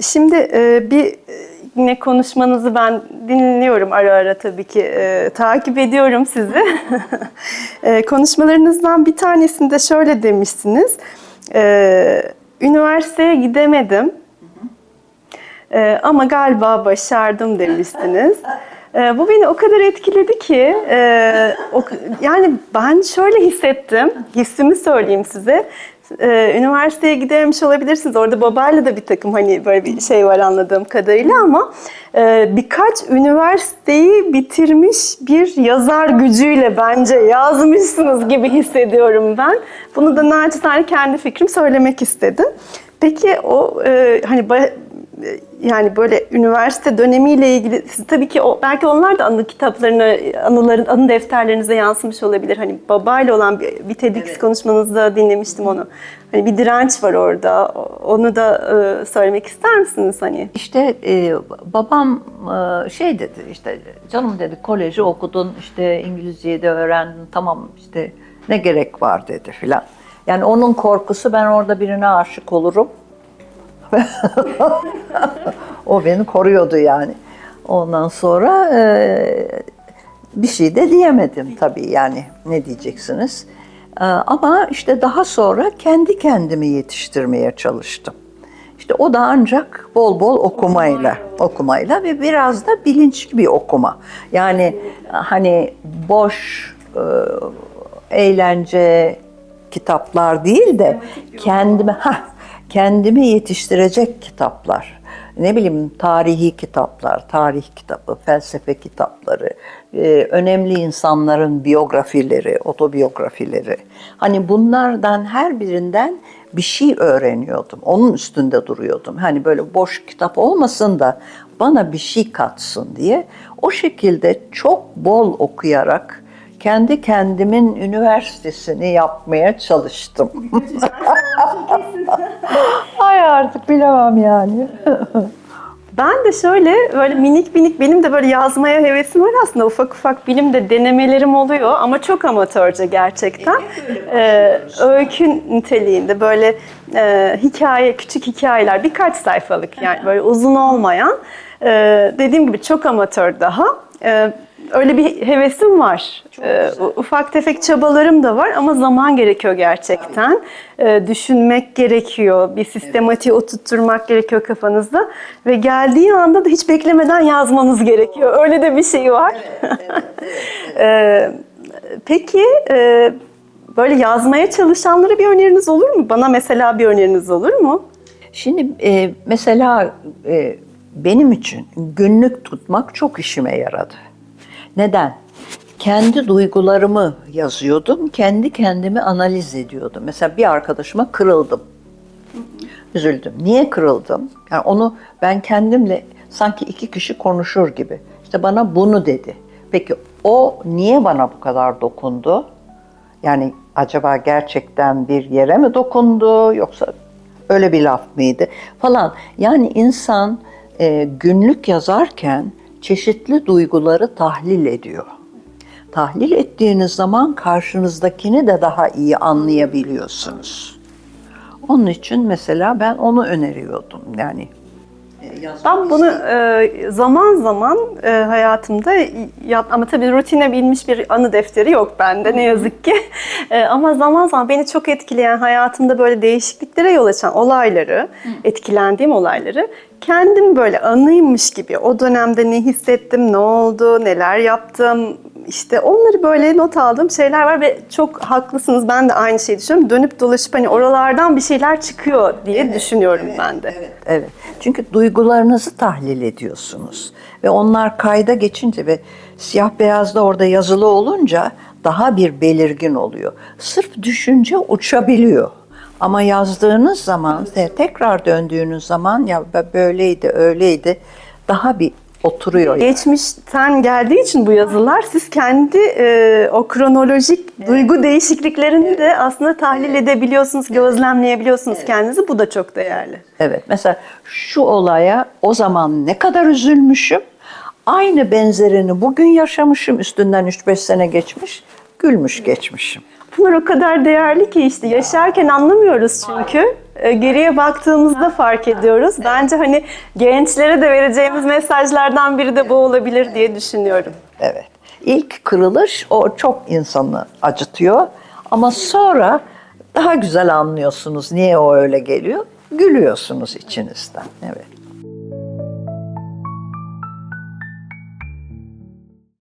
Şimdi e, bir e, yine konuşmanızı ben dinliyorum ara ara tabii ki e, takip ediyorum sizi. e, konuşmalarınızdan bir tanesinde şöyle demişsiniz. E, üniversiteye gidemedim. E, ama galiba başardım demiştiniz. E, bu beni o kadar etkiledi ki, e, o, yani ben şöyle hissettim, hissimi söyleyeyim size. E, üniversiteye gidememiş olabilirsiniz. Orada babayla da bir takım hani böyle bir şey var anladığım kadarıyla ama e, birkaç üniversiteyi bitirmiş bir yazar gücüyle bence yazmışsınız gibi hissediyorum ben. Bunu da naçizane kendi fikrim söylemek istedim. Peki o e, hani yani böyle üniversite dönemiyle ilgili tabii ki o, belki onlar da anı kitaplarına, anıların, anı defterlerinize yansımış olabilir. Hani babayla olan bir, bir TEDx konuşmanızda dinlemiştim onu. Hani bir direnç var orada. Onu da e, söylemek ister misiniz hani? İşte e, babam e, şey dedi işte canım dedi koleji okudun işte İngilizceyi de öğrendin tamam işte ne gerek var dedi filan. Yani onun korkusu ben orada birine aşık olurum. o beni koruyordu yani. Ondan sonra e, bir şey de diyemedim tabii yani ne diyeceksiniz. E, ama işte daha sonra kendi kendimi yetiştirmeye çalıştım. İşte o da ancak bol bol okumayla, okumayla ve biraz da bilinçli bir okuma. Yani hani boş e, eğlence kitaplar değil de kendime ha kendimi yetiştirecek kitaplar. Ne bileyim tarihi kitaplar, tarih kitabı, felsefe kitapları, e, önemli insanların biyografileri, otobiyografileri. Hani bunlardan her birinden bir şey öğreniyordum. Onun üstünde duruyordum. Hani böyle boş kitap olmasın da bana bir şey katsın diye. O şekilde çok bol okuyarak kendi kendimin üniversitesini yapmaya çalıştım. Ay artık bilemem yani. Ben de şöyle böyle minik minik benim de böyle yazmaya hevesim var aslında ufak ufak bilimde denemelerim oluyor ama çok amatörce gerçekten. Ee, öykü niteliğinde böyle e, hikaye küçük hikayeler birkaç sayfalık yani böyle uzun olmayan e, dediğim gibi çok amatör daha. E, öyle bir hevesim var. Ee, ufak tefek çabalarım da var ama zaman gerekiyor gerçekten. Ee, düşünmek gerekiyor, bir sistematiği oturtturmak gerekiyor kafanızda ve geldiği anda da hiç beklemeden yazmanız gerekiyor. Öyle de bir şey var. Ee, Peki e, böyle yazmaya çalışanlara bir öneriniz olur mu? Bana mesela bir öneriniz olur mu? Şimdi e, mesela e, benim için günlük tutmak çok işime yaradı. Neden? Kendi duygularımı yazıyordum, kendi kendimi analiz ediyordum. Mesela bir arkadaşıma kırıldım. Üzüldüm. Niye kırıldım? Yani onu ben kendimle sanki iki kişi konuşur gibi. İşte bana bunu dedi. Peki o niye bana bu kadar dokundu? Yani acaba gerçekten bir yere mi dokundu yoksa öyle bir laf mıydı falan. Yani insan e, günlük yazarken çeşitli duyguları tahlil ediyor. Tahlil ettiğiniz zaman karşınızdakini de daha iyi anlayabiliyorsunuz. Onun için mesela ben onu öneriyordum. Yani e, Ben bunu e, zaman zaman e, hayatımda yap ama tabii rutine binmiş bir anı defteri yok bende ne yazık ki. E, ama zaman zaman beni çok etkileyen hayatımda böyle değişikliklere yol açan olayları, etkilendiğim olayları kendim böyle anıymış gibi o dönemde ne hissettim, ne oldu, neler yaptım, işte onları böyle not aldığım şeyler var ve çok haklısınız. Ben de aynı şeyi düşünüyorum. Dönüp dolaşıp hani oralardan bir şeyler çıkıyor diye düşünüyorum ben de. Evet, evet. Çünkü duygularınızı tahlil ediyorsunuz. Ve onlar kayda geçince ve siyah beyazda orada yazılı olunca daha bir belirgin oluyor. Sırf düşünce uçabiliyor. Ama yazdığınız zaman, tekrar döndüğünüz zaman ya böyleydi, öyleydi daha bir oturuyor. Geçmişten geldiği için bu yazılar siz kendi e, o kronolojik duygu değişikliklerini de aslında tahlil edebiliyorsunuz, gözlemleyebiliyorsunuz kendinizi. Bu da çok değerli. Evet mesela şu olaya o zaman ne kadar üzülmüşüm. Aynı benzerini bugün yaşamışım üstünden 3-5 sene geçmiş. gülmüş geçmişim. Bunlar o kadar değerli ki işte yaşarken anlamıyoruz çünkü. E, Geriye baktığımızda fark ediyoruz. Bence hani gençlere de vereceğimiz mesajlardan biri de bu olabilir diye düşünüyorum. Evet. İlk kırılış o çok insanı acıtıyor ama sonra daha güzel anlıyorsunuz niye o öyle geliyor. Gülüyorsunuz içinizden. Evet.